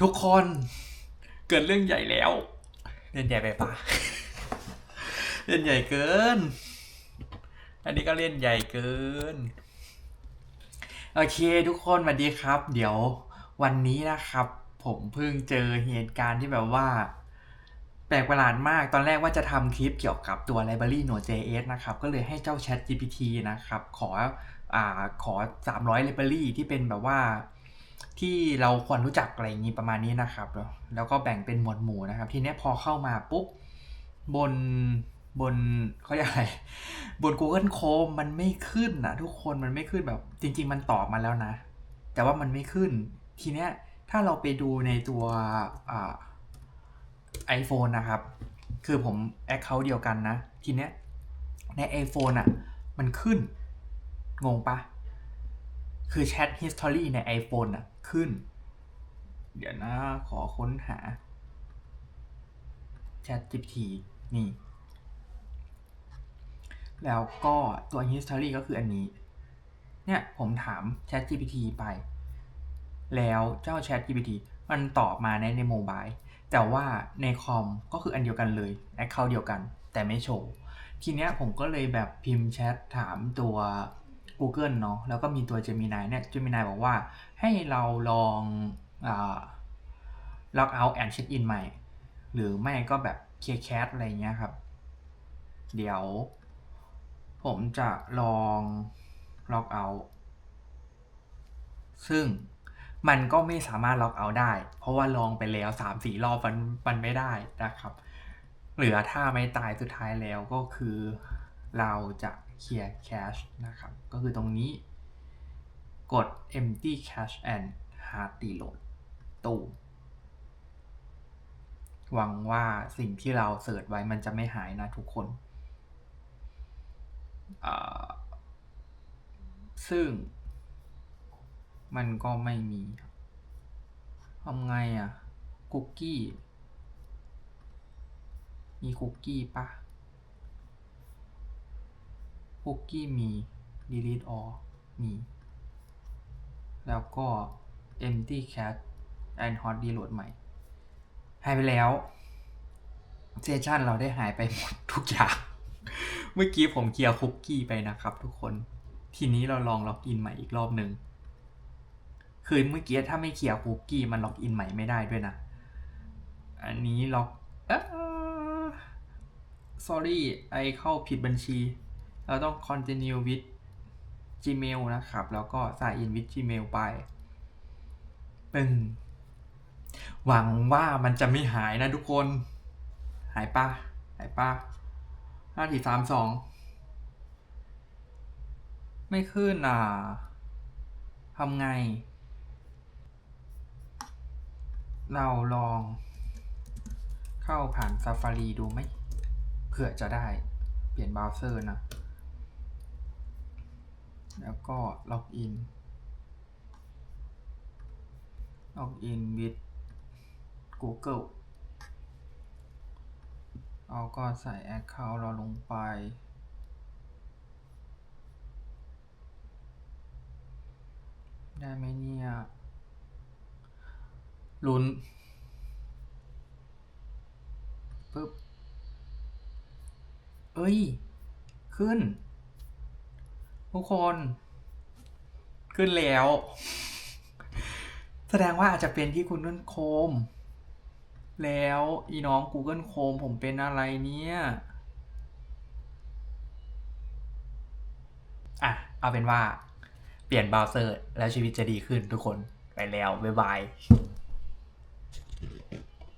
ทุกคนเกิดเรื่องใหญ่แล้วเล่นใหญ่ไปปะเล่นใหญ่เกิน อันนี้ก็เล่นใหญ่เกิน โอเคทุกคนสวัสดีครับ เดี๋ยววันนี้นะครับ ผมเพิ่งเจอเหตุการณ์ที่แบบว่า แปลกประหลาดมากตอนแรกว่าจะทำคลิปเกี่ยวกับตัว Library Node.js นะครับ ก็เลยให้เจ้า Chat GPT นะครับ ขออ่าขอ 300 Library ที่เป็นแบบว่า ที่เราควรรู้จักอะไรอย่างนี้ประมาณนี้นะครับ แล้วก็แบ่งเป็นหมวดหมู่นะครับ ทีนี้พอเข้ามาปุ๊บบนบนเขาเรียกอะไรบน Google Chrome มันไม่ขึ้นนะทุกคนมันไม่ขึ้นแบบ จริง ๆ มันตอบมาแล้วนะ แต่ว่ามันไม่ขึ้น ทีเนี้ยถ้าเราไปดูในตัวอ่า iPhone นะครับ คือผม Account เดียวกันนะ ทีเนี้ยใน iPhone อะ มันขึ้น งงปะคือ Chat History ใน iPhone อะ ขึ้น เดี๋ยวนะขอค้นหา Chat GPT นี่ แล้วก็ตัว History ก็คืออันนี้ เนี่ยผมถาม Chat GPT ไป แล้วเจ้า Chat GPT มันตอบมาในในโมบายแต่ว่าในคอมก็คืออันเดียวกันเลย Account เดียวกัน แต่ไม่โชว์ ทีเนี้ยผมก็เลยแบบพิมพ์แชทถามตัว Google เนาะแล้วก็มีตัว Gemini เนี่ย Gemini บอกว่าให้เราลองอ่า log out and check in ใหม่ หรือไม่ก็แบบ clear cat อะไรเงี้ยครับ เดี๋ยว ผมจะลอง log out ซึ่งมันก็ไม่สามารถ log out ได้ เพราะว่าลองไปแล้ว3-4รอบมันมันไม่ได้นะครับ เหลือถ้าไม่ตายสุดท้ายแล้วก็คือ เราจะเคลียร์ cache นะครับ ก็คือตรงนี้กด empty cache and hard reload ตู้หวังว่าสิ่งที่เราเสิร์ชไว้มันจะไม่หายนะทุกคน ซึ่ง มันก็ไม่มีทำไงอะ่ะ คุกกี้ มีคุกกี้ปะ คุกกี้มี delete all มี แล้วก็ empty cache and hot reload ใหม่ หายไปแล้วเซสชันเราได้หายไปหมดทุกอย่าง เมื่อกี้ผมเคลียร์คุกกี้ไปนะครับทุกคน ทีนี้เราลองล็อกอินใหม่อีกรอบหนึ่งคือเมื่อกี้ถ้าไม่เคลียร์คุกกี้มันล็อกอินใหม่ไม่ได้ด้วยนะ อันนี้ล็อก sorry ไอเข้าผิดบัญชี เราต้อง continue with gmail นะครับ แล้วก็ sign in with gmail ไปปึ้งหวังว่ามันจะไม่หายนะทุกคน หายปะหายปะห้าสี่สามสองไม่ขึ้นอะทำไง เราลองเข้าผ่าน Safari ดูไหม เผื่อจะได้เปลี่ยนเบราว์เซอร์นะ แล้วก็ล็อกอินล็อกอิน with Google เราก็ใส่ Account เราลงไป ได้ไหมเนี่ยลุ้นปึ๊บ เอ้ย ขึ้น ทุกคน ขึ้นแล้ว แสดงว่าอาจจะเป็นที่คุณต้นโคม แล้วอีน้อง Google Chrome ผมเป็นอะไรเนี่ยอะ เอาเป็นว่า เปลี่ยนเบราว์เซอร์ แล้วชีวิตจะดีขึ้นทุกคน ไปแล้ว บ๊ายบาย